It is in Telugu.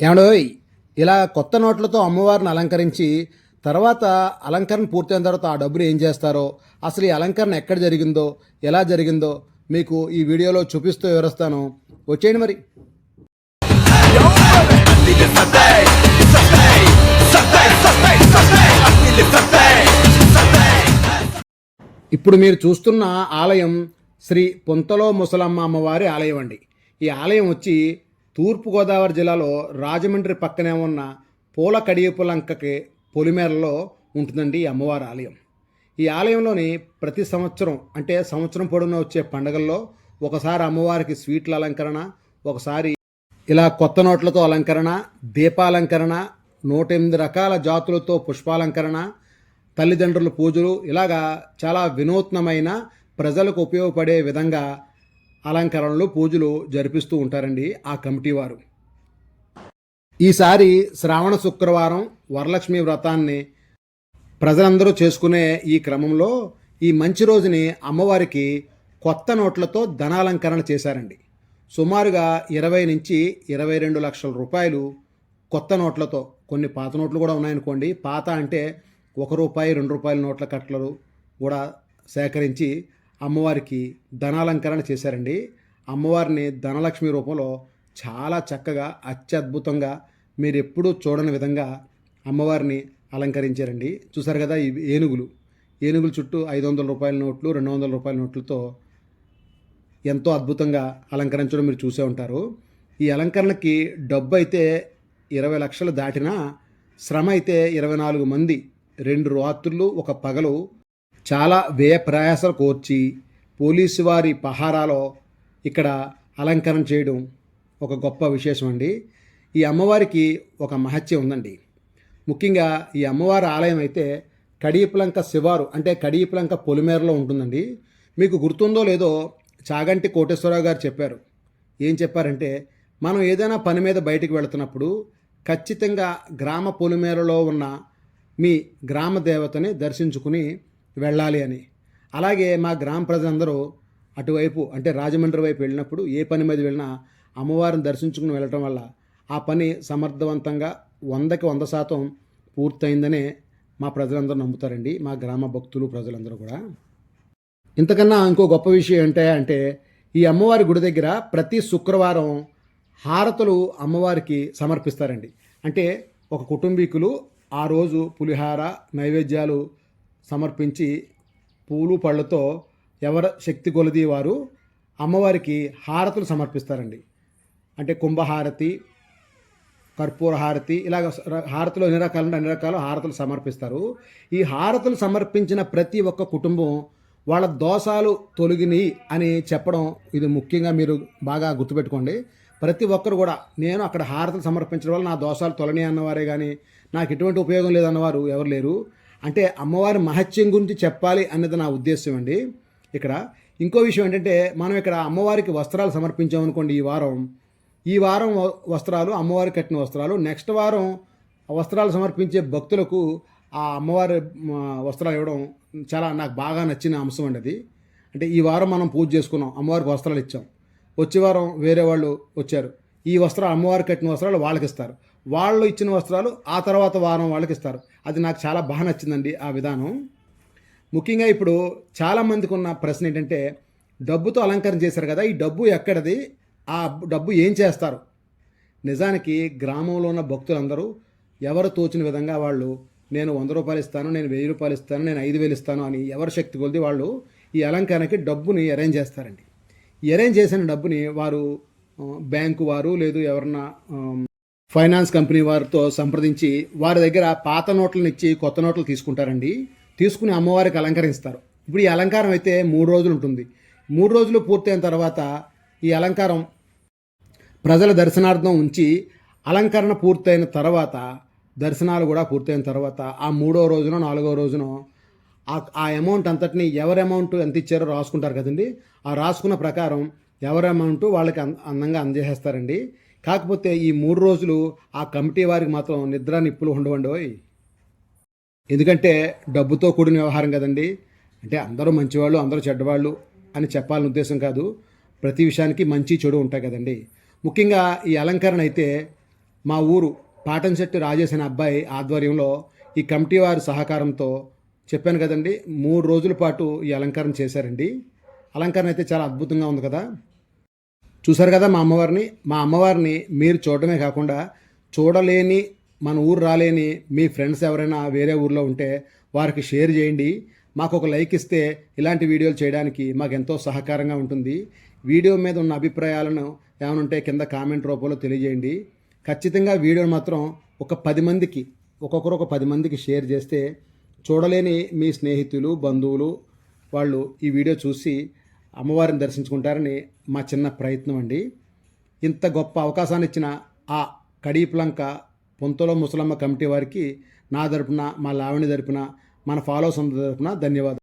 ఏమండోయ్ ఇలా కొత్త నోట్లతో అమ్మవారిని అలంకరించి తర్వాత అలంకరణ పూర్తయిన తర్వాత ఆ డబ్బులు ఏం చేస్తారో అసలు ఈ అలంకరణ ఎక్కడ జరిగిందో ఎలా జరిగిందో మీకు ఈ వీడియోలో చూపిస్తూ వివరిస్తాను. వచ్చేయండి మరి. ఇప్పుడు మీరు చూస్తున్న ఆలయం శ్రీ పొంతలో ముసలమ్మ అమ్మవారి ఆలయం అండి. ఈ ఆలయం వచ్చి తూర్పుగోదావరి జిల్లాలో రాజమండ్రి పక్కనే ఉన్న పూల కడియపులంకకి పొలిమేరలో ఉంటుందండి ఈ అమ్మవారి ఆలయం. ఈ ఆలయంలోని ప్రతి సంవత్సరం అంటే సంవత్సరం పొడవునా వచ్చే పండగల్లో ఒకసారి అమ్మవారికి స్వీట్ల అలంకరణ ఒకసారి ఇలా కొత్త నోట్లతో అలంకరణ దీపాలంకరణ నూట ఎనిమిది రకాల జాతులతో పుష్పాలంకరణ తల్లిదండ్రుల పూజలు ఇలాగా చాలా వినూత్నమైన ప్రజలకు ఉపయోగపడే విధంగా అలంకరణలు పూజలు జరిపిస్తూ ఉంటారండి ఆ కమిటీ వారు. ఈసారి శ్రావణ శుక్రవారం వరలక్ష్మి వ్రతాన్ని ప్రజలందరూ చేసుకునే ఈ క్రమంలో ఈ మంచి రోజుని అమ్మవారికి కొత్త నోట్లతో ధనాలంకరణ చేశారండి. సుమారుగా ఇరవై నుంచి ఇరవై రెండు లక్షల రూపాయలు కొత్త నోట్లతో కొన్ని పాత నోట్లు కూడా ఉన్నాయనుకోండి పాత అంటే ఒక రూపాయి రెండు రూపాయల నోట్ల కట్టలు కూడా సేకరించి అమ్మవారికి ధనాలంకరణ చేశారండి. అమ్మవారిని ధనలక్ష్మి రూపంలో చాలా చక్కగా అత్యద్భుతంగా మీరు ఎప్పుడూ చూడని విధంగా అమ్మవారిని అలంకరించారండి. చూసారు కదా ఈ ఏనుగులు. ఏనుగుల చుట్టూ ఐదు వందల రూపాయల నోట్లు రెండు వందల రూపాయల నోట్లతో ఎంతో అద్భుతంగా అలంకరించడం మీరు చూసే ఉంటారు. ఈ అలంకరణకి డబ్బు అయితే ఇరవై లక్షలు దాటినా శ్రమ అయితే ఇరవై నాలుగు మంది రెండు రాత్రులు ఒక పగలు చాలా వ్యయ ప్రయాసాలు కోర్చి పోలీసు వారి పహారాలో ఇక్కడ అలంకరణ చేయడం ఒక గొప్ప విశేషం అండి ఈ అమ్మవారికి ఒక మహత్యం ఉందండి. ముఖ్యంగా ఈ అమ్మవారి ఆలయం అయితే కడియపులంక శివారు అంటే కడియపులంక పొలిమేరలో ఉంటుందండి. మీకు గుర్తుందో లేదో చాగంటి కోటేశ్వరరావు గారు చెప్పారు. ఏం చెప్పారంటే మనం ఏదైనా పని మీద బయటికి వెళుతున్నప్పుడు ఖచ్చితంగా గ్రామ పొలిమేరలో ఉన్న మీ గ్రామ దేవతని దర్శించుకుని వెళ్ళాలి అని. అలాగే మా గ్రామ ప్రజలందరూ అటువైపు అంటే రాజమండ్రి వైపు వెళ్ళినప్పుడు ఏ పని మీద వెళ్ళినా అమ్మవారిని దర్శించుకుని వెళ్ళటం వల్ల ఆ పని సమర్థవంతంగా వందకి వంద శాతం పూర్తయిందనే మా ప్రజలందరూ నమ్ముతారండి మా గ్రామ భక్తులు ప్రజలందరూ కూడా. ఇంతకన్నా ఇంకో గొప్ప విషయం ఏంటే అంటే ఈ అమ్మవారి గుడి దగ్గర ప్రతి శుక్రవారం హారతులు అమ్మవారికి సమర్పిస్తారండి. అంటే ఒక కుటుంబీకులు ఆ రోజు పులిహార నైవేద్యాలు సమర్పించి పూలు పళ్ళతో ఎవరి శక్తి కొలది వారు అమ్మవారికి హారతులు సమర్పిస్తారండి. అంటే కుంభహారతి కర్పూర హారతి ఇలాగ హారతులు ఎన్ని రకాలు అన్ని రకాలు హారతులు సమర్పిస్తారు. ఈ హారతులు సమర్పించిన ప్రతి ఒక్క కుటుంబం వాళ్ళ దోషాలు తొలగినాయి అని చెప్పడం ఇది ముఖ్యంగా మీరు బాగా గుర్తుపెట్టుకోండి. ప్రతి ఒక్కరు కూడా నేను అక్కడ హారతులు సమర్పించడం వల్ల నా దోషాలు తొలని అన్నవారే కానీ నాకు ఎటువంటి ఉపయోగం లేదన్నవారు ఎవరు లేరు. అంటే అమ్మవారి మహత్యం గురించి చెప్పాలి అన్నది నా ఉద్దేశం అండి. ఇక్కడ ఇంకో విషయం ఏంటంటే మనం ఇక్కడ అమ్మవారికి వస్త్రాలు సమర్పించామనుకోండి ఈ వారం. ఈ వారం వస్త్రాలు అమ్మవారికి కట్టిన వస్త్రాలు. నెక్స్ట్ వారం వస్త్రాలు సమర్పించే భక్తులకు ఆ అమ్మవారి వస్త్రాలు ఇవ్వడం చాలా నాకు బాగా నచ్చిన అంశం అండి అది. అంటే ఈ వారం మనం పూజ చేసుకున్నాం అమ్మవారికి వస్త్రాలు ఇచ్చాం. వచ్చే వారం వేరే వాళ్ళు వచ్చారు. ఈ వస్త్రాలు అమ్మవారికి కట్టిన వస్త్రాలు వాళ్ళకి ఇస్తారు. వాళ్ళు ఇచ్చిన వస్త్రాలు ఆ తర్వాత వారం వాళ్ళకి ఇస్తారు. అది నాకు చాలా బాగా నచ్చిందండి ఆ విధానం. ముఖ్యంగా ఇప్పుడు చాలామందికి ఉన్న ప్రశ్న ఏంటంటే డబ్బుతో అలంకరణ చేశారు కదా ఈ డబ్బు ఎక్కడది? ఆ డబ్బు ఏం చేస్తారు? నిజానికి గ్రామంలో ఉన్న భక్తులందరూ ఎవరు తోచిన విధంగా వాళ్ళు నేను వంద రూపాయలు ఇస్తాను నేను వెయ్యి రూపాయలు ఇస్తాను నేను ఐదు వేలు ఇస్తాను అని ఎవరి శక్తి కొలిది వాళ్ళు ఈ అలంకరణకి డబ్బుని అరేంజ్ చేస్తారండి. అరేంజ్ చేసిన డబ్బుని వారు బ్యాంకు వారు లేదు ఎవరన్నా ఫైనాన్స్ కంపెనీ వారితో సంప్రదించి వారి దగ్గర పాత నోట్లను ఇచ్చి కొత్త నోట్లు తీసుకుంటారండి. తీసుకుని అమ్మవారికి అలంకరిస్తారు. ఇప్పుడు ఈ అలంకారం అయితే మూడు రోజులు ఉంటుంది. మూడు రోజులు పూర్తయిన తర్వాత ఈ అలంకారం ప్రజల దర్శనార్థం ఉంచి అలంకరణ పూర్తయిన తర్వాత దర్శనాలు కూడా పూర్తయిన తర్వాత ఆ మూడో రోజున నాలుగో రోజున ఆ ఆ అమౌంట్ అంతటిని ఎవరి అమౌంట్ ఎంత ఇచ్చారో రాసుకుంటారు కదండి. ఆ రాసుకున్న ప్రకారం ఎవరి అమౌంట్ వాళ్ళకి అందంగా అందజేస్తారండి. కాకపోతే ఈ మూడు రోజులు ఆ కమిటీ వారికి మాత్రం నిద్ర నిప్పులు ఉండవండి ఓయ్. ఎందుకంటే డబ్బుతో కూడిన వ్యవహారం కదండి. అంటే అందరూ మంచివాళ్ళు అందరూ చెడ్డవాళ్ళు అని చెప్పాలని ఉద్దేశం కాదు. ప్రతి విషయానికి మంచి చెడు ఉంటాయి కదండి. ముఖ్యంగా ఈ అలంకరణ అయితే మా ఊరు పాటంశెట్టి రాజేష్ అనే అబ్బాయి ఆధ్వర్యంలో ఈ కమిటీ వారి సహకారంతో చెప్పాను కదండి. మూడు రోజుల పాటు ఈ అలంకరణ చేశారండి. అలంకరణ అయితే చాలా అద్భుతంగా ఉంది కదా. చూసారు కదా మా అమ్మవారిని? మా అమ్మవారిని మీరు చూడటమే కాకుండా చూడలేని మన ఊరు రాలేని మీ ఫ్రెండ్స్ ఎవరైనా వేరే ఊర్లో ఉంటే వారికి షేర్ చేయండి. మాకు ఒక లైక్ ఇస్తే ఇలాంటి వీడియోలు చేయడానికి మాకు ఎంతో సహకారంగా ఉంటుంది. వీడియో మీద ఉన్న అభిప్రాయాలను ఏమైనా ఉంటే కింద కామెంట్ రూపంలో తెలియజేయండి. ఖచ్చితంగా వీడియోని మాత్రం ఒక పది మందికి ఒక్కొక్కరు ఒక పది మందికి షేర్ చేస్తే చూడలేని మీ స్నేహితులు బంధువులు వాళ్ళు ఈ వీడియో చూసి అమ్మవారిని దర్శించుకుంటారని మా చిన్న ప్రయత్నం అండి. ఇంత గొప్ప అవకాశాన్ని ఇచ్చిన ఆ కడీప్లంక పొంతలో ముసలమ్మ కమిటీ వారికి నా తరపున మా లావణి తరపున మన ఫాలోస్ అందరి తరపున ధన్యవాదాలు.